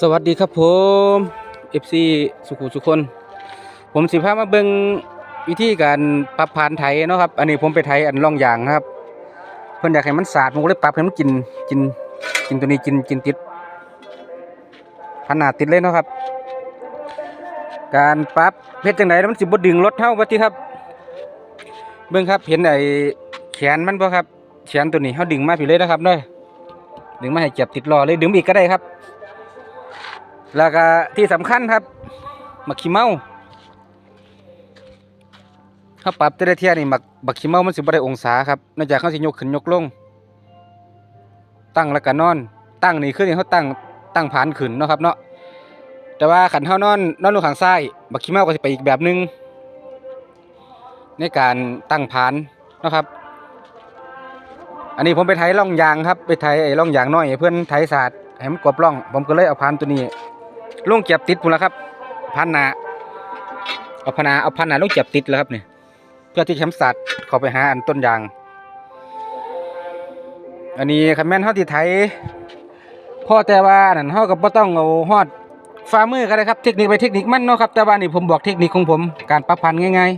สวัสดีครับผม FC สุขุสุคน ผมสิพามาเบิงวิธีการปรับผ่านไถเนาะครับ อันนี้ผมไปไถอันล่องยางนะครับ เพิ่อนอยากให้มันสาดผมก็เลยปรับให้มันกินกินกินตัวนี้กินกินติดขนาดติดเลยเนาะครับ การปรับเพชรจังไดแล้วมันสิบ่ดึงรถเท่าว่าติครับ เบิ่งครับเห็นไอ้แขนมันบ่ครับแขนตัวนี้เฮาดึงมาพี่เลยนะครับเด้อดึงมาให้เจ็บติดล้อเลยดึงอีกก็ได้ครับ แล้วก็ที่สำคัญครับมักขี้เมาเขาปรับแต่ละเทียนี่มักบักขี้เมามันสิบ่ได้องศาครับนอกจากเขาสิยกขึ้นยกลง ตั้งแล้วก็นอน ตั้งนี่คือนี่เขาตั้งตั้งผานขึ้นเนาะครับเนาะแต่ว่าขันเฮานอนนอนลงข้างซ้ายบักขี้เมาก็สิไปอีกแบบหนึง ในการตั้งผานนะครับ อันนี้ผมไปไถร่องยางครับ ไปไถไอ้ร่องยางน้อยเพื่อนไถศาสตร์ให้มันกบร่อง ผมก็เลยเอาพานตัวนี้ ลงเก็บติดพุ่นแล้วครับ พันนาเอาพันนาเอาพันนาลงเก็บติดแล้วครับเนี่ยเพื่อที่แคมป์สัตว์เขาไปหาอันต้นยาง อันนี้คันแม่นเฮาที่ไทยพ่อแต่ว่านั่นเฮาก็บ่ต้องเอาฮอดฝ่ามือก็ได้ครับเทคนิคไปเทคนิคมันเนาะครับแต่ว่านี่ผมบอกเทคนิคของผมการปรับพันธ์ง่าย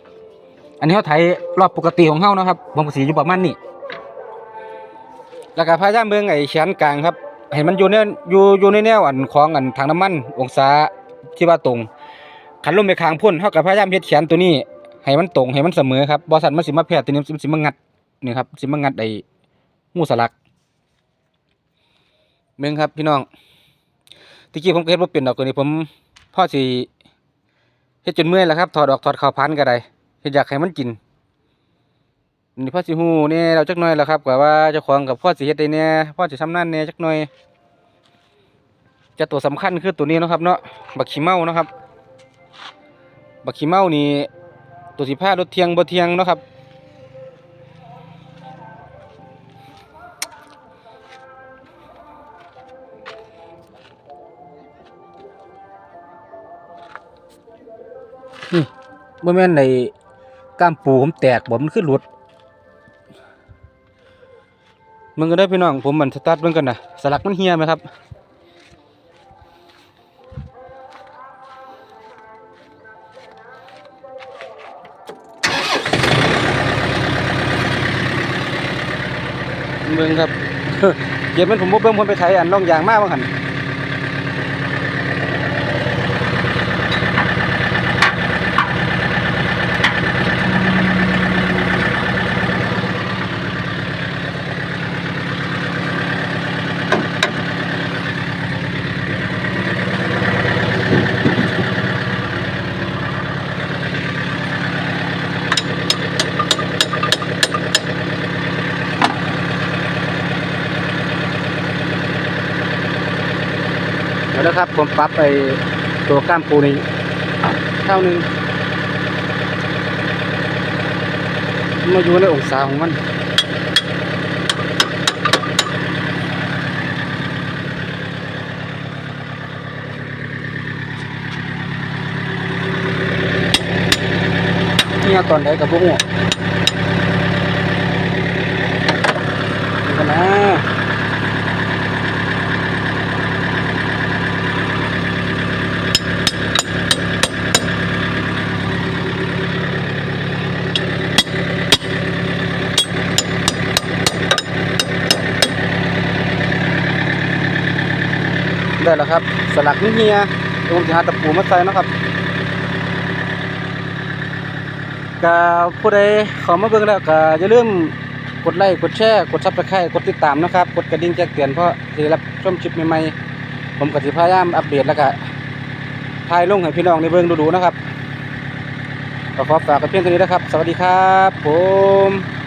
ๆ อันนี้เฮาไถรอบปกติของเฮานะครับผมก็สิอยู่ประมาณนี้แล้วก็พยายามเบิ่งไอ้แขนกลางครับ ให้มันอยู่ในอยู่อยู่ในแนวอันของอันถังน้ำมัน องศาที่ว่าตรงขันลมไปคางพ่นเท่ากับพยายามเฮ็ดแขนตัวนี้ ให้มันตรงให้มันเสมอครับบอสันมันสิมาแพร่ตัวนี้มันสิมางัดนี่ครับสิมางัดไอ้หูสลักเบิ่งครับพี่น้องตะกี้ผมก็เฮ็ดบ่เป็นดอกตัวนี้ผมพ่อสิเฮ็ดจนเมื่อยแล้วครับถอดออกถอดเข้าพันก็ได้เฮ็ดอยากให้มันกิน นี่พ่อสิฮู้เนี่ยเราจักหน่อยแล้วครับกว่าว่าเจ้าของกับพ่อสิเฮ็ดได้แน่พ่อสิชำนาญแน่จักหน่อย จะตัวสำคัญคือตัวนี้นะครับ เนาะบักขี้เมานะครับ บักขี้เมานี่ตัวสิผ้ารถเทียงบ่เทียงนะครับนี่บ่แม่นในก้ามปูผมแตกบ่มันคือหลุด มึงก็ได้พี่น้องผมมันสตาร์ทเบิ่งกันนะสลักมันเฮียไหมครับมึงครับเก็บมันผมบ่เบิ่งผมไปไถอันร่องยางมากบ้างหัน แล้วครับ ผมปรับไปตัวก้ามปูนี่เท่านึงมาอยู่ในองศาของมันเนี่ยตอนไหนกับพวกหัวนี่กันนะ ได้แล้วครับ สลักนี่เฮียเดี๋ยวผมจะหาตะปูมาใส่นะครับก็ผู้ใดเข้ามาเบิ่งแล้วก็อย่าลืมกดไลค์กดแชร์กดซับสไครต์กดติดตามนะครับ กดกระดิ่งแจ้งเตือนเพราะสิได้รับชมคลิปใหม่ๆผมก็สิพยายามอัปเดตแล้วก็ถ่ายลงให้พี่น้องในเบิ่งดูๆนะครับก็ขอฝากกับเพียงเท่านี้นะครับ สวัสดีครับ ผม